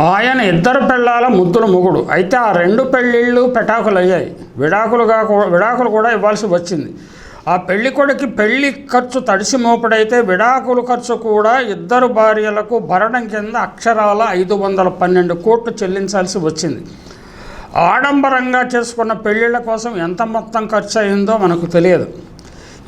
ఆయన ఇద్దరు పెళ్ళాల ముద్దుల మొగుడు. అయితే ఆ రెండు పెళ్ళిళ్ళు పెటాకులు అయ్యాయి విడాకులుగా విడాకులు కూడా ఇవ్వాల్సి వచ్చింది. ఆ పెళ్ళి కొడుకి పెళ్ళి ఖర్చు తడిసి మోపుడైతే విడాకుల ఖర్చు కూడా ఇద్దరు భార్యలకు భరణం కింద అక్షరాల ఐదు వందల పన్నెండు కోట్లు చెల్లించాల్సి వచ్చింది. ఆడంబరంగా చేసుకున్న పెళ్ళిళ్ళ కోసం ఎంత మొత్తం ఖర్చు అయిందో మనకు తెలియదు.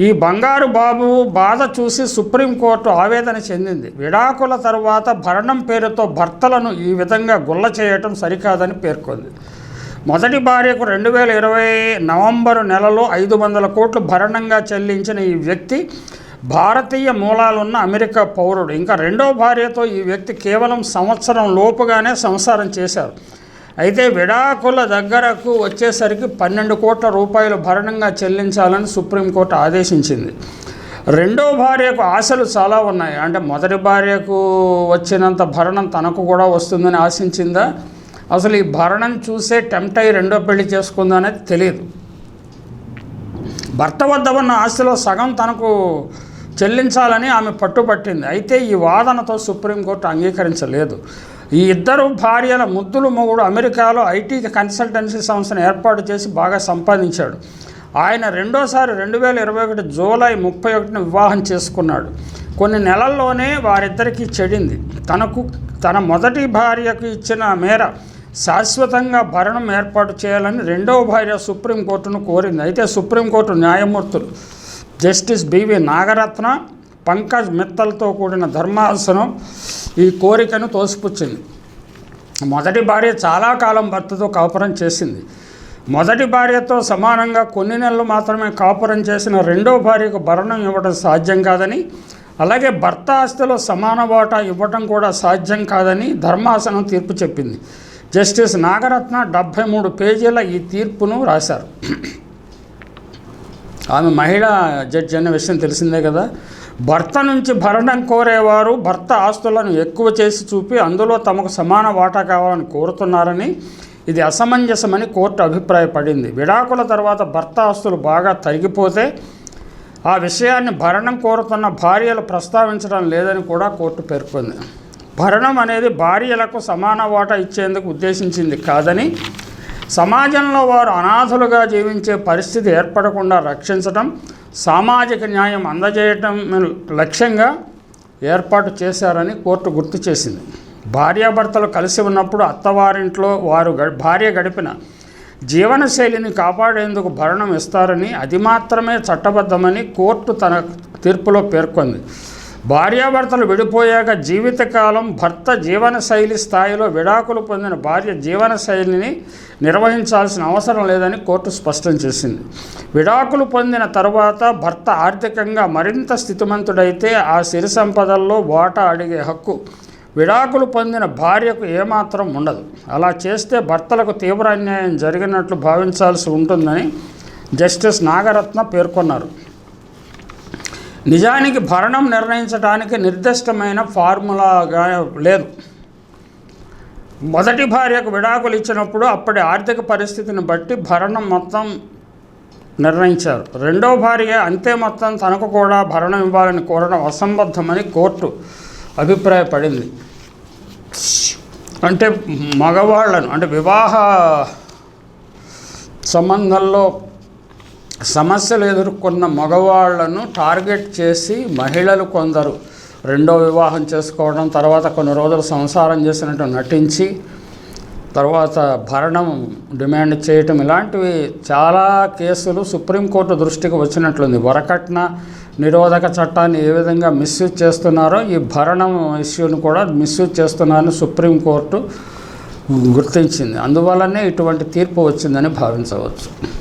ఈ బంగారు బాబు బాధ చూసి సుప్రీంకోర్టు ఆవేదన చెందింది. విడాకుల తరువాత భరణం పేరుతో భర్తలను ఈ విధంగా గుల్ల చేయటం సరికాదని పేర్కొంది. మొదటి భార్యకు రెండు వేల ఇరవై నవంబరు నెలలో ఐదు వందల కోట్లు భరణంగా చెల్లించిన ఈ వ్యక్తి భారతీయ మూలాలున్న అమెరికా పౌరుడు. ఇంకా రెండో భార్యతో ఈ వ్యక్తి కేవలం సంవత్సరం లోపుగానే సంసారం చేశారు. అయితే విడాకుల దగ్గరకు వచ్చేసరికి పన్నెండు కోట్ల రూపాయలు భరణంగా చెల్లించాలని సుప్రీంకోర్టు ఆదేశించింది. రెండో భార్యకు ఆశలు చాలా ఉన్నాయి. అంటే మొదటి భార్యకు వచ్చినంత భరణం తనకు కూడా వస్తుందని ఆశించిందా? అసలు ఈ భరణం చూసే టెంప్ట్ అయ్యి రెండో పెళ్ళి చేసుకుందా అనేది తెలియదు భర్త వద్ద ఉన్న ఆస్తిలో సగం తనకు చెల్లించాలని ఆమె పట్టుబట్టింది అయితే ఈ వాదనతో సుప్రీంకోర్టు అంగీకరించలేదు. ఈ ఇద్దరు భార్యల ముద్దులు మొగుడు అమెరికాలో ఐటీ కన్సల్టెన్సీ సంస్థను ఏర్పాటు చేసి బాగా సంపాదించాడు. ఆయన రెండోసారి రెండు వేల ఇరవై ఒకటి జూలై ముప్పై ఒకటిన వివాహం చేసుకున్నాడు. కొన్ని నెలల్లోనే వారిద్దరికీ చెడింది. తనకు తన మొదటి భార్యకు ఇచ్చిన మేర శాశ్వతంగా భరణం ఏర్పాటు చేయాలని రెండవ భార్య సుప్రీంకోర్టును కోరింది. అయితే సుప్రీంకోర్టు న్యాయమూర్తులు justice B V Nagarathna Pankaj మిత్తల్తో కూడిన ధర్మాసనం ఈ కోరికను తోసిపుచ్చింది. మొదటి భార్య చాలా కాలం భర్తతో కాపురం చేసింది. మొదటి భార్యతో సమానంగా కొన్ని నెలలు మాత్రమే కాపురం చేసిన రెండో భార్యకు భరణం ఇవ్వడం సాధ్యం కాదని అలాగే భర్త ఆస్తిలో సమాన వాటా ఇవ్వటం కూడా సాధ్యం కాదని ధర్మాసనం తీర్పు చెప్పింది. జస్టిస్ నాగరత్న డెబ్భై మూడు పేజీల ఈ తీర్పును రాశారు. ఆమె మహిళా జడ్జి అనే విషయం తెలిసిందే కదా. భర్త నుంచి భరణం కోరేవారు భర్త ఆస్తులను ఎక్కువ చేసి చూపి అందులో తమకు సమాన వాటా కావాలని కోరుతున్నారని ఇది అసమంజసమని కోర్టు అభిప్రాయపడింది. విడాకుల తర్వాత భర్త ఆస్తులు బాగా తరిగిపోతే ఆ విషయాన్ని భరణం కోరుతున్న భార్యలు ప్రస్తావించడం లేదని కూడా కోర్టు పేర్కొంది. భరణం అనేది భార్యలకు సమాన వాటా ఇచ్చేందుకు ఉద్దేశించింది కాదని సమాజంలో వారు అనాథలుగా జీవించే పరిస్థితి ఏర్పడకుండా రక్షించడం సామాజిక న్యాయం అందజేయటం లక్ష్యంగా ఏర్పాటు చేశారని కోర్టు గుర్తు చేసింది. భార్యాభర్తలు కలిసి ఉన్నప్పుడు అత్తవారింట్లో వారు భార్య గడిపిన జీవనశైలిని కాపాడేందుకు భరణం ఇస్తారని అది మాత్రమే చట్టబద్ధమని కోర్టు తన తీర్పులో పేర్కొంది. భార్యాభర్తలు విడిపోయాక జీవితకాలం భర్త జీవనశైలి స్థాయిలో విడాకులు పొందిన భార్య జీవనశైలిని నిర్వహించాల్సిన అవసరం లేదని కోర్టు స్పష్టం చేసింది. విడాకులు పొందిన తర్వాత భర్త ఆర్థికంగా మరింత స్థితిమంతుడైతే ఆ సిరి సంపదల్లో వాటా అడిగే హక్కు. విడాకులు పొందిన భార్యకు ఏమాత్రం ఉండదు. అలా చేస్తే భర్తలకు తీవ్ర అన్యాయం జరిగినట్లు భావించాల్సి ఉంటుందని జస్టిస్ నాగరత్న పేర్కొన్నారు. నిజానికి భరణం నిర్ణయించడానికి నిర్దిష్టమైన ఫార్ములాగా లేదు. మొదటి భార్యకు విడాకులు ఇచ్చినప్పుడు అప్పటి ఆర్థిక పరిస్థితిని బట్టి భరణం మొత్తం నిర్ణయించారు. రెండో భార్య అంతే మొత్తం తనకు కూడా భరణం ఇవ్వాలని కోరడం అసంబద్ధమని కోర్టు అభిప్రాయపడింది. అంటే మగవాళ్ళను అంటే వివాహ సంబంధంలో సమస్యలు ఎదుర్కొన్న మగవాళ్ళను టార్గెట్ చేసి మహిళలు కొందరు రెండో వివాహం చేసుకోవడం తర్వాత కొన్ని రోజులు సంసారం చేసినట్టు నటించి తర్వాత భరణం డిమాండ్ చేయటం ఇలాంటివి చాలా కేసులు సుప్రీంకోర్టు దృష్టికి వచ్చినట్లుంది. వరకట్న నిరోధక చట్టాన్ని ఏ విధంగా మిస్యూజ్ చేస్తున్నారో ఈ భరణం ఇష్యూని కూడా మిస్యూజ్ చేస్తున్నారని సుప్రీంకోర్టు గుర్తించింది. అందువల్లనే ఇటువంటి తీర్పు వచ్చిందని భావించవచ్చు.